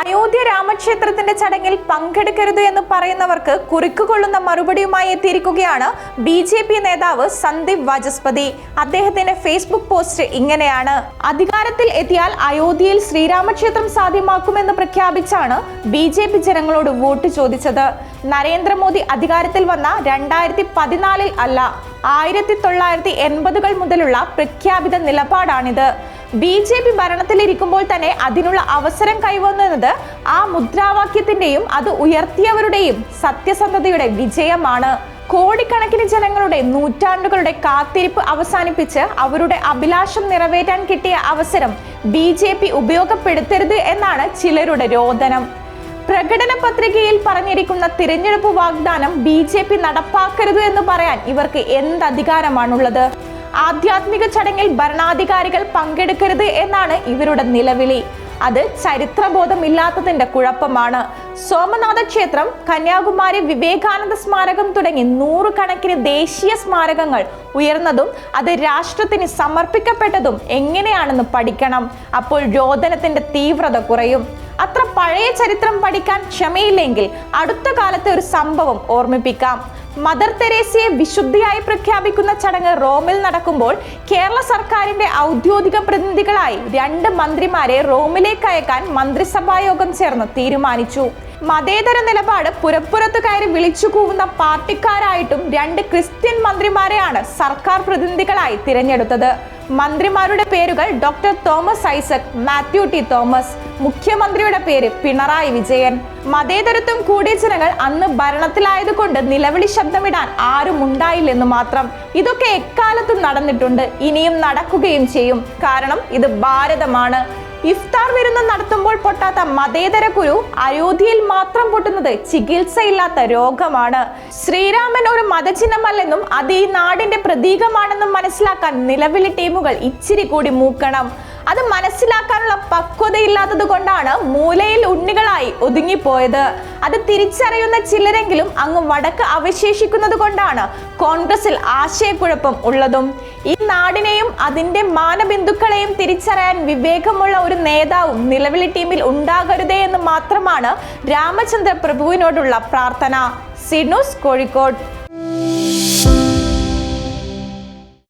അയോധ്യ രാമക്ഷേത്രത്തിന്റെ ചടങ്ങിൽ പങ്കെടുക്കരുത് എന്ന് പറയുന്നവർക്ക് കുറിക്കുകൊള്ളുന്ന മറുപടിയുമായി എത്തിയിരിക്കുകയാണ് ബി ജെ പി നേതാവ് സന്ദീപ് വാചസ്പതി. അദ്ദേഹത്തിന്റെ ഫേസ്ബുക്ക് പോസ്റ്റ് ഇങ്ങനെയാണ്. അധികാരത്തിൽ എത്തിയാൽ അയോധ്യയിൽ ശ്രീരാമക്ഷേത്രം സാധ്യമാക്കുമെന്ന് പ്രഖ്യാപിച്ചാണ് ബി ജെ പി ജനങ്ങളോട് വോട്ട് ചോദിച്ചത്. നരേന്ദ്രമോദി അധികാരത്തിൽ വന്ന രണ്ടായിരത്തി പതിനാലിൽ അല്ല ആയിരത്തി തൊള്ളായിരത്തി എൺപതുകൾ മുതലുള്ള പ്രഖ്യാപിത നിലപാടാണിത്. ബി ജെ പി ഭരണത്തിലിരിക്കുമ്പോൾ തന്നെ അതിനുള്ള അവസരം കൈവന്നത് ആ മുദ്രാവാക്യത്തിന്റെയും അത് ഉയർത്തിയവരുടെയും സത്യസന്ധതയുടെ വിജയമാണ്. കോടിക്കണക്കിന് ജനങ്ങളുടെ നൂറ്റാണ്ടുകളുടെ കാത്തിരിപ്പ് അവസാനിപ്പിച്ച് അവരുടെ അഭിലാഷം നിറവേറ്റാൻ കിട്ടിയ അവസരം ബി ജെ പി ഉപയോഗപ്പെടുത്തരുത് എന്നാണ് ചിലരുടെ രോദനം. പ്രകടന പത്രികയിൽ പറഞ്ഞിരിക്കുന്ന തിരഞ്ഞെടുപ്പ് വാഗ്ദാനം ബി ജെ പി നടപ്പാക്കരുത് എന്ന് പറയാൻ ഇവർക്ക് എന്ത് അധികാരമാണുള്ളത്? ആധ്യാത്മിക ചടങ്ങിൽ ഭരണാധികാരികൾ പങ്കെടുക്കരുത് എന്നാണ് ഇവരുടെ നിലവിളി. അത് ചരിത്രബോധമില്ലാത്തതിന്റെ കുഴപ്പമാണ്. സോമനാഥ ക്ഷേത്രം കന്യാകുമാരി വിവേകാനന്ദ സ്മാരകം തുടങ്ങി നൂറുകണക്കിന് ദേശീയ സ്മാരകങ്ങൾ ഉയർന്നതും അത് രാഷ്ട്രത്തിന് സമർപ്പിക്കപ്പെട്ടതും എങ്ങനെയാണെന്ന് പഠിക്കണം. അപ്പോൾ രോദനത്തിന്റെ തീവ്രത കുറയും. അത്ര പഴയ ചരിത്രം പഠിക്കാൻ ക്ഷമയില്ലെങ്കിൽ അടുത്ത കാലത്തെ ഒരു സംഭവം ഓർമ്മിപ്പിക്കാം. മദർ തെരേസയെ വിശുദ്ധിയായി പ്രഖ്യാപിക്കുന്ന ചടങ്ങ് റോമിൽ നടക്കുമ്പോൾ കേരള സർക്കാരിന്റെ ഔദ്യോഗിക പ്രതിനിധികളായി രണ്ട് മന്ത്രിമാരെ റോമിലേക്ക് അയക്കാൻ മന്ത്രിസഭാ യോഗം ചേർന്ന് തീരുമാനിച്ചു. മതേതര നിലപാട് പുരപ്പുറത്ത് കയറി വിളിച്ചു കൂവുന്ന പാർട്ടിക്കാരായിട്ടും രണ്ട് ക്രിസ്ത്യൻ മന്ത്രിമാരെയാണ് സർക്കാർ പ്രതിനിധികളായി തിരഞ്ഞെടുത്തത്. മന്ത്രിമാരുടെ പേരുകൾ doctor Thomas Isaac Mathew T Thomas. മുഖ്യമന്ത്രിയുടെ പേര് പിണറായി വിജയൻ. മതേതരത്വം കൂടിയ ജനങ്ങൾ അന്ന് ഭരണത്തിലായതുകൊണ്ട് നിലവിളി ശബ്ദമിടാൻ ആരും ഉണ്ടായില്ലെന്ന് മാത്രം. ഇതൊക്കെ എക്കാലത്തും നടന്നിട്ടുണ്ട്. ഇനിയും നടക്കുകയും ചെയ്യും. കാരണം ഇത് ഭാരതമാണ്. ഇഫ്താർ വിരുന്ന് നടത്തുമ്പോൾ പൊട്ടാത്ത മതേതര കുരു അയോധ്യയിൽ മാത്രം പൊട്ടുന്നത് ചികിത്സയില്ലാത്ത രോഗമാണ്. ശ്രീരാമൻ ഒരു മതചിഹ്നമല്ലെന്നും അത് ഈ നാടിന്റെ പ്രതീകമാണെന്നും മനസ്സിലാക്കാൻ നിലവിലെ ടീമുകൾ ഇച്ചിരി കൂടി മൂക്കണം. അത് മനസ്സിലാക്കാനുള്ള പക്വതയില്ലാത്തത് കൊണ്ടാണ് മൂലയിൽ ഉണ്ണികളായി ഒതുങ്ങിപ്പോയത്. അത് തിരിച്ചറിയുന്ന ചിലരെങ്കിലും അങ്ങ് വടക്ക് അവശേഷിക്കുന്നത് കൊണ്ടാണ് കോൺഗ്രസിൽ ആശയക്കുഴപ്പം ഉള്ളതും. ഈ നാടിനെയും അതിന്റെ മാനബിന്ദുക്കളെയും തിരിച്ചറിയാൻ വിവേകമുള്ള ഒരു നേതാവും നിലവിലെ ടീമിൽ ഉണ്ടാകരുതേ എന്ന് മാത്രമാണ് രാമചന്ദ്ര പ്രഭുവിനോടുള്ള പ്രാർത്ഥന സിനൂസ് കോഴിക്കോട്.